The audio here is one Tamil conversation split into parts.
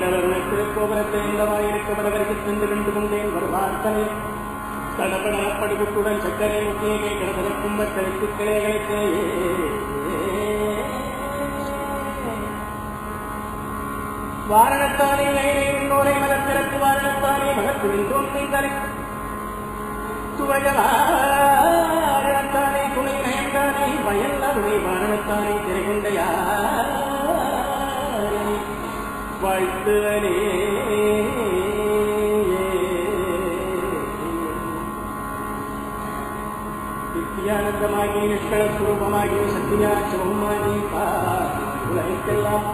பாடலர்களை கிழக்கோபுரத்தை இந்தவாயிருக்க வடவருக்கு சென்று கண்டு கொண்டேன் வருவார்த்தனை தடபடப்படுகுட்டுடன் சக்கரை முக்கியமே கிடப்பத கும்பத்தருக்கு கிளைகளுக்கு வாரணத்தானே நகையை உன்னோரை மலத்திறக்கு வாரணத்தானே மகத்து நின்றோம் நீங்கள் துவழவாரணத்தானே துணை நயந்தானே பயந்தருடைய வாரணத்தானே திரைகொண்டையார் வாழ்த்துவனே நித்தியானந்தமாகி நிஷ்களஸ்வரூபமாகி சத்தியாட்சமாகி உலகெல்லாம்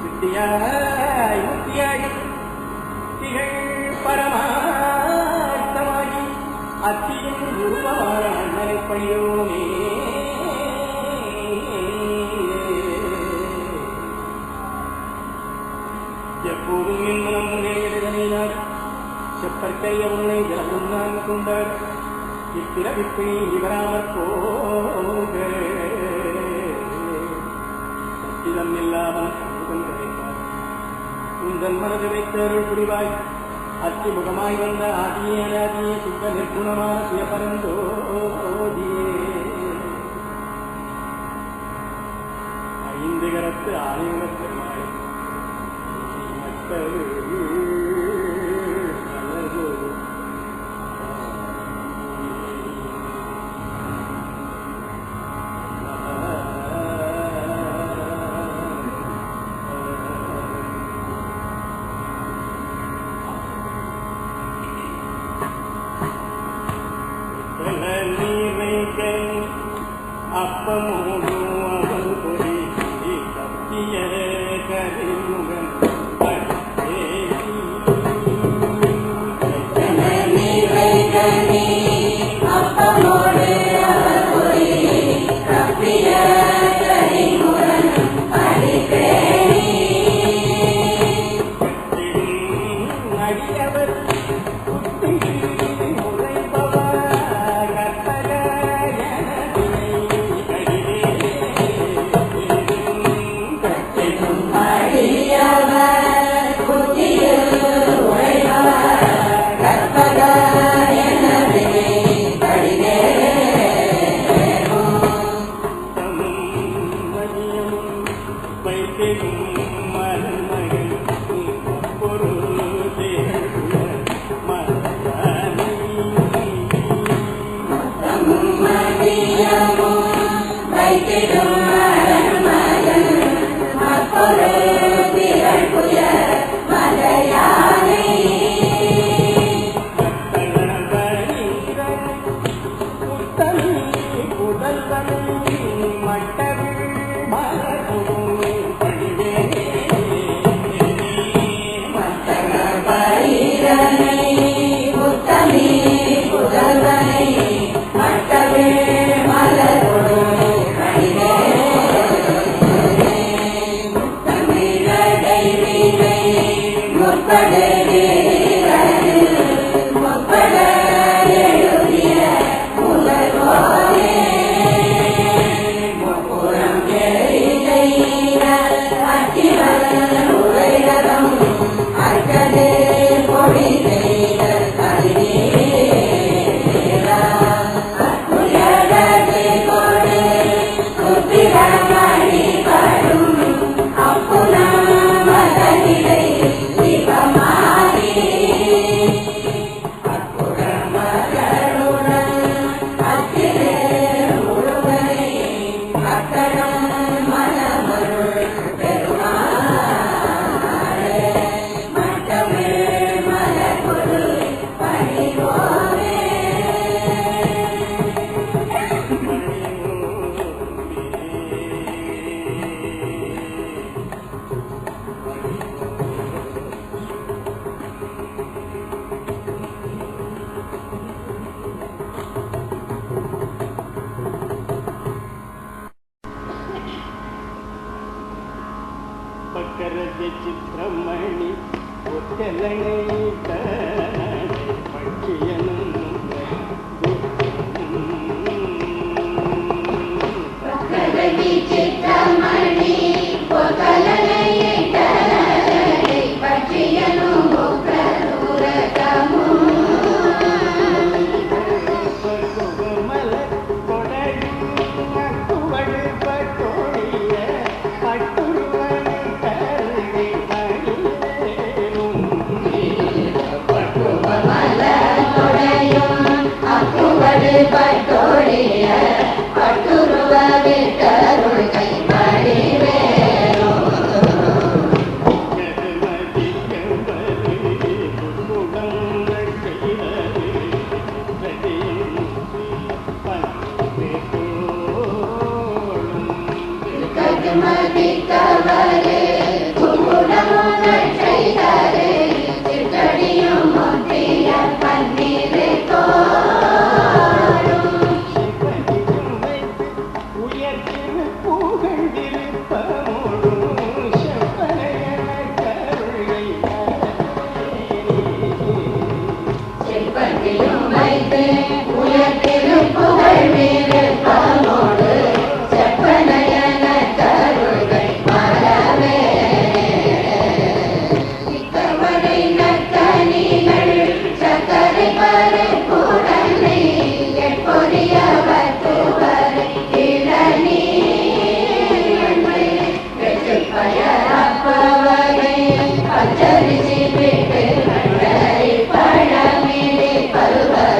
சித்தியாய் முத்தியாகி திகழ் பரமார்த்தமாகி அத்தியும் உருவமான அண்ணனை பணியோமே எப்போதும் என் மனம் முன்னேறினார் செப்பற்கைய உன்னை ஜலமும் நான் கொண்டார் இப்பிறவிப்பை இவராமற் போக இதம் இல்லாமல் கொண்டிருப்பார் உந்தன் மனது வைத்த அருள் புரிவாய் அத்திமுகமாய் வந்த ஆதியே அனாதியே சுத்த நிர்குணமான சுயபரந்தோதியே ஐந்து கரத்து ஆணையுடன் பெருமாள் மற்றது நல்லதோ அப்பமோடு பொடி Yeah. சித்திரமணி ஒத்தலனையிட்ட பட்சியனும் पर तोड़े Amen.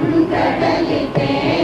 Nunca te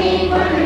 Thank you.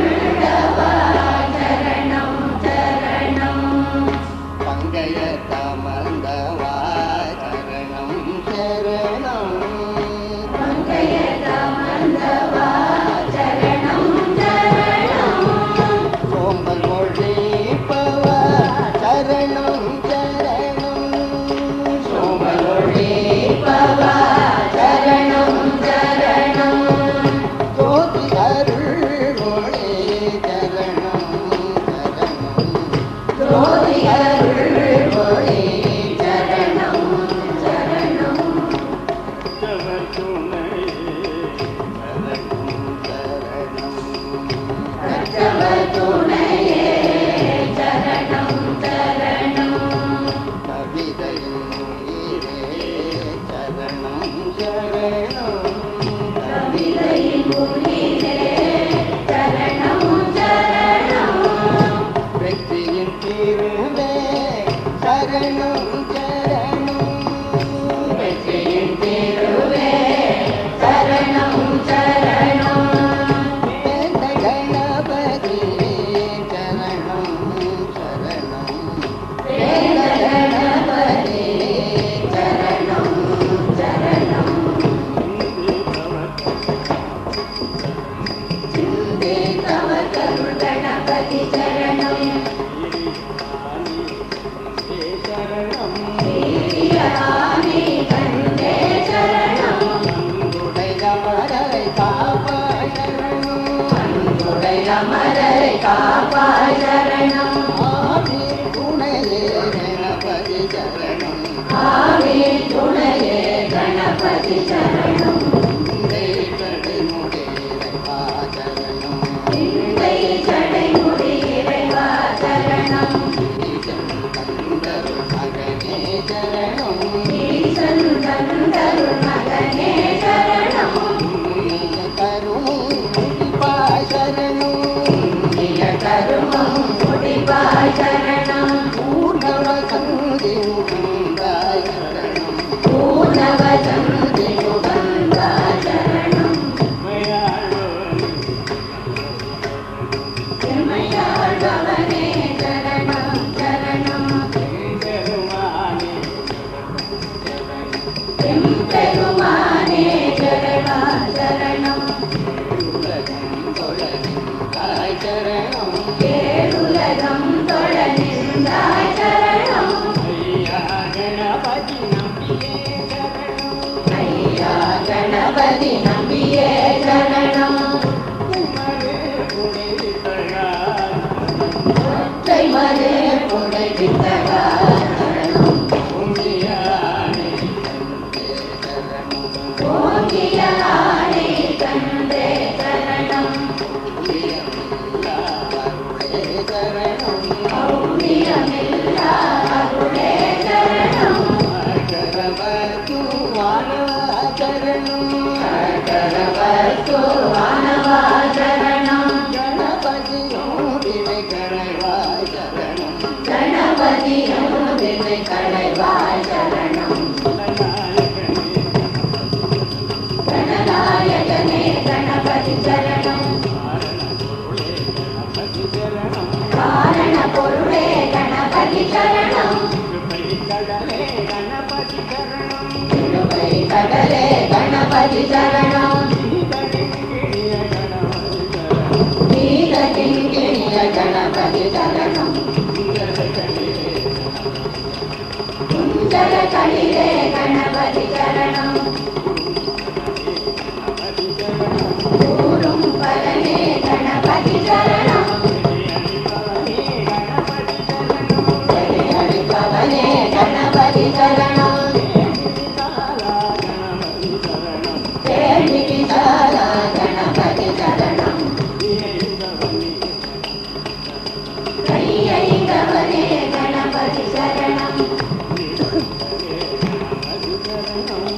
Ganapati చరణం గణపతి చరణం కుంజల కలిరే గణపతి చరణం ఊరుం పలనే గణపతి చరణం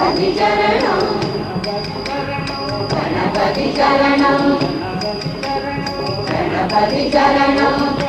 Gana Padi Charanam, Gana